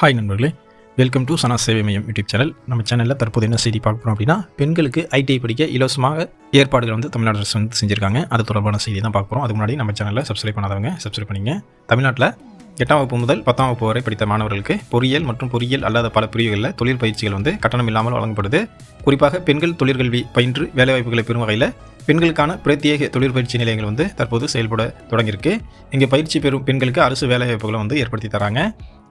Hi நண்பர்களே. Welcome to சனா சேவை மையம் யூடியூப் சேனல் நம்ம சேனலில் தற்போது என்ன செய்தி பார்க்க போகிறோம் அப்படின்னா பெண்களுக்கு ஐடிஐ படிக்க இலவசமாக ஏற்பாடுகள் வந்து தமிழ்நாடு அரசு வந்து செஞ்சுருக்காங்க. அது தொடர்பான செய்தி தான் பார்க்க போகிறோம் அதுக்கு முன்னாடி நம்ம சேனலில் சப்ஸ்கிரைப் பண்ணாதவங்க சப்ஸ்கிரைப் பண்ணிங்க. தமிழ்நாட்டில் எட்டாம் வகுப்பு முதல் பத்தாம் வகுப்பு வரை படித்த மாணவர்களுக்கு பொறியியல் மற்றும் பொறியியல் அல்லாத பல பிரிவுகளில் தொழில் பயிற்சிகள் வந்து கட்டணம் இல்லாமல் வழங்கப்படுது. குறிப்பாக பெண்கள் தொழிற்கல்வி பயின்று வேலைவாய்ப்புகளை பெறும் வகையில் பெண்களுக்கான பிரத்யேக தொழிற்பயிற்சி நிலையங்கள் வந்து தற்போது செயல்பட தொடங்கியிருக்கு. இங்கே பயிற்சி பெறும் பெண்களுக்கு அரசு வேலைவாய்ப்புகளை வந்து ஏற்படுத்தி தராங்க.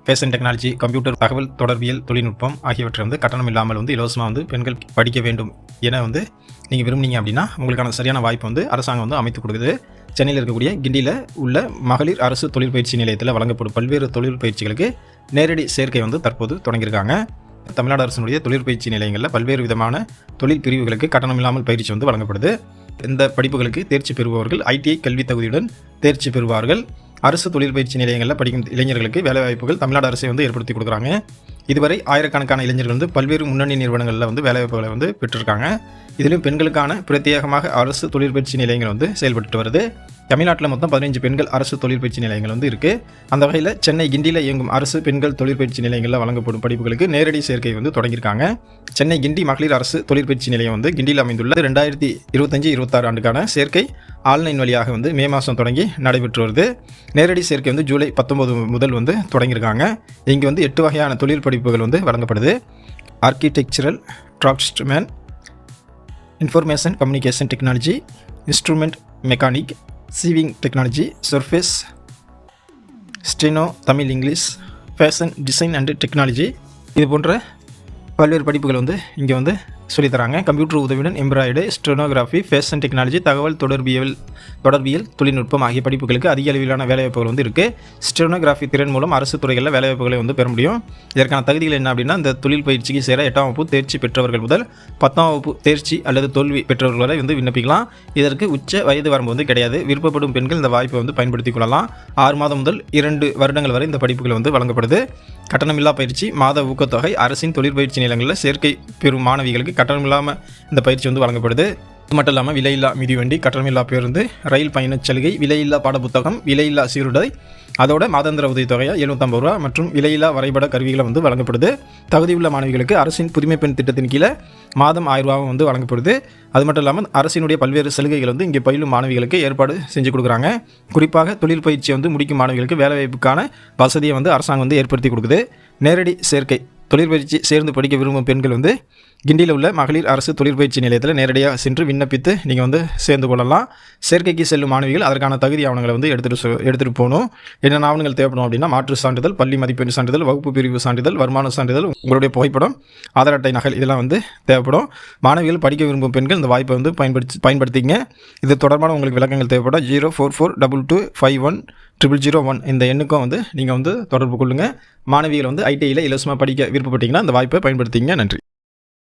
ஃபேஷன் டெக்னாலஜி கம்ப்யூட்டர் தகவல் தொடர்பியல் தொழில்நுட்பம் ஆகியவற்றை வந்து கட்டணம் இல்லாமல் வந்து இலவசமாக வந்து பெண்கள் படிக்க வேண்டும் என வந்து நீங்கள் விரும்புனீங்க அப்படின்னா உங்களுக்கான சரியான வாய்ப்பு வந்து அரசாங்கம் வந்து அமைத்து கொடுக்குது. சென்னையில் இருக்கக்கூடிய கிண்டியில் உள்ள மகளிர் அரசு தொழிற்பயிற்சி நிலையத்தில் வழங்கப்படும் பல்வேறு தொழில் பயிற்சிகளுக்கு நேரடி சேர்க்கை வந்து தற்போது தொடங்கியிருக்காங்க. தமிழ்நாடு அரசினுடைய தொழிற்பயிற்சி நிலையங்களில் பல்வேறு விதமான தொழில் பிரிவுகளுக்கு கட்டணம் இல்லாமல் பயிற்சி வந்து வழங்கப்படுது. இந்த படிப்புகளுக்கு தேர்ச்சி பெறுபவர்கள் ஐடிஐ கல்வி தகுதியுடன் தேர்ச்சி பெறுவார்கள். அரசு தொழிற்பயிற்சி நிலையங்களில் படிக்கும் இளைஞர்களுக்கு வேலைவாய்ப்புகள் தமிழ்நாடு அரசு வந்து ஏற்படுத்தி கொடுக்குறாங்க. இதுவரை ஆயிரக்கணக்கான இளைஞர்கள் வந்து பல்வேறு முன்னணி நிறுவனங்களில் வந்து வேலைவாய்ப்புகளை வந்து பெற்றிருக்காங்க. இதிலும் பெண்களுக்கான பிரத்யேகமாக அரசு தொழிற்பயிற்சி நிலையங்கள் வந்து செயல்பட்டு வருது. தமிழ்நாட்டில் மொத்தம் பதினஞ்சு பெண்கள் அரசு தொழிற்பயிற்சி நிலையங்கள் வந்து இருக்குது அந்த வகையில் சென்னை கிண்டியில் இயங்கும் அரசு பெண்கள் தொழிற்பயிற்சி நிலையங்களில் வழங்கப்படும் படிப்புகளுக்கு நேரடி சேர்க்கை வந்து தொடங்கியிருக்காங்க. சென்னை கிண்டி மகளிர் அரசு தொழிற்பயிற்சி நிலையம் வந்து கிண்டியில் அமைந்துள்ள ரெண்டாயிரத்தி இருபத்தஞ்சி இருபத்தாறு ஆண்டுக்கான சேர்க்கை ஆன்லைன் வழியாக வந்து மே மாதம் தொடங்கி நடைபெற்று வருது. நேரடி சேர்க்கை வந்து ஜூலை பத்தொன்பது முதல் வந்து தொடங்கியிருக்காங்க. இங்கே வந்து எட்டு வகையான தொழில் படிப்புகள் வந்து வழங்கப்படுது. Architectural draftsman information communication technology instrument mechanic sewing technology surface steno Tamil English fashion design and technology இது போன்ற பல்வேறு படிப்புகள் வந்து இங்கே வந்து சொல்லித்தராங்க. கம்ப்யூட்டர் உதவியுடன் எம்ப்ராய்டு ஸ்டெனோகிராஃபி ஃபேஷன் டெக்னாலஜி தகவல் தொடர்பியல் தொடர்பியல் தொழில்நுட்பம் ஆகிய படிப்புகளுக்கு அதிக அளவிலான வேலைவாய்ப்புகள் வந்து இருக்குது ஸ்டெனோகிராஃபி திறன் மூலம் அரசு துறைகளில் வேலைவாய்ப்புகளை வந்து பெற முடியும். இதற்கான தகுதிகள் என்ன அப்படின்னா இந்த தொழில் பயிற்சிக்கு சேர எட்டாம் வகுப்பு தேர்ச்சி பெற்றவர்கள் முதல் பத்தாம் வகுப்பு தேர்ச்சி அல்லது தோல்வி பெற்றவர்கள் வரை வந்து விண்ணப்பிக்கலாம். இதற்கு உச்ச வயது வரம்பு வந்து கிடையாது. விருப்பப்படும் பெண்கள் இந்த வாய்ப்பை வந்து பயன்படுத்திக் கொள்ளலாம். ஆறு மாதம் முதல் இரண்டு வருடங்கள் வரை இந்த படிப்புகள் வந்து வழங்கப்படுது. கட்டணமில்லா பயிற்சி மாத ஊக்கத்தொகை அரசின் தொழிற்பயிற்சி நிலங்களில் சேர்க்கை பெறும் மாணவிகளுக்கு கட்டணம் இல்லாமல் இந்த பயிற்சி வந்து வழங்கப்படுது. இது மட்டும் இல்லாமல் விலையில்லா மிதிவண்டி கட்டணமில்லா பேருந்து ரயில் பயணச் சலுகை விலையில்லா பாடப்புத்தகம் விலையில்லா சீருடை அதோட மாதாந்திர உதவித்தொகையாக எழுநூற்றம்பது ரூபா மற்றும் விலையில்லா வரைபட கருவிகளை வந்து வழங்கப்படுது. தகுதியுள்ள மாணவிகளுக்கு அரசின் புதுமை பெண் திட்டத்தின் கீழே மாதம் ஆயிரம் ரூபாவும் வந்து வழங்கப்படுது. அது மட்டும் இல்லாமல் அரசினுடைய பல்வேறு சலுகைகள் வந்து இங்கே பயிலும் மாணவிகளுக்கு ஏற்பாடு செஞ்சு கொடுக்குறாங்க. குறிப்பாக தொழில் பயிற்சியை வந்து முடிக்கும் மாணவிகளுக்கு வேலைவாய்ப்புக்கான வசதியை வந்து அரசாங்கம் வந்து ஏற்படுத்தி கொடுக்குது. நேரடி சேர்க்கை தொழிற்பயிற்சி சேர்ந்து படிக்க விரும்பும் பெண்கள் வந்து கிண்டியில் உள்ள மகளிர் அரசு தொழிற்பயிற்சி நிலையத்தில் நேரடியாக சென்று விண்ணப்பித்து நீங்கள் வந்து சேர்ந்து கொள்ளலாம். சேர்க்கைக்கு செல்லும் மாணவிகள் அதற்கான தகுதி ஆவணங்களை வந்து எடுத்துகிட்டு எடுத்துகிட்டு போகணும். என்னென்ன ஆவணங்கள் தேவைப்படும் அப்படின்னா மாற்று சான்றிதழ் பள்ளி மதிப்பெண் சான்றிதழ் வகுப்பு பிரிவு சான்றிதழ் வருமான சான்றிதழ் உங்களுடைய புகைப்படம் ஆதார் அட்டை நகல் இதெல்லாம் வந்து தேவைப்படும். மாணவிகள் படிக்க விரும்பும் பெண்கள் இந்த வாய்ப்பை வந்து பயன்படுத்தி பயன்படுத்திங்க. இது தொடர்பான உங்களுக்கு விளக்கங்கள் தேவைப்படும். Zero four four double two five one triple zero one. இந்த எண்ணுக்கும் வந்து நீங்கள் வந்து தொடர்பு கொள்ளுங்கள் மாணவிகள் வந்து ஐடிஐயில் இலவசமாக படிக்க விருப்பப்பட்டீங்கன்னா அந்த வாய்ப்பை பயன்படுத்திங்க. நன்றி.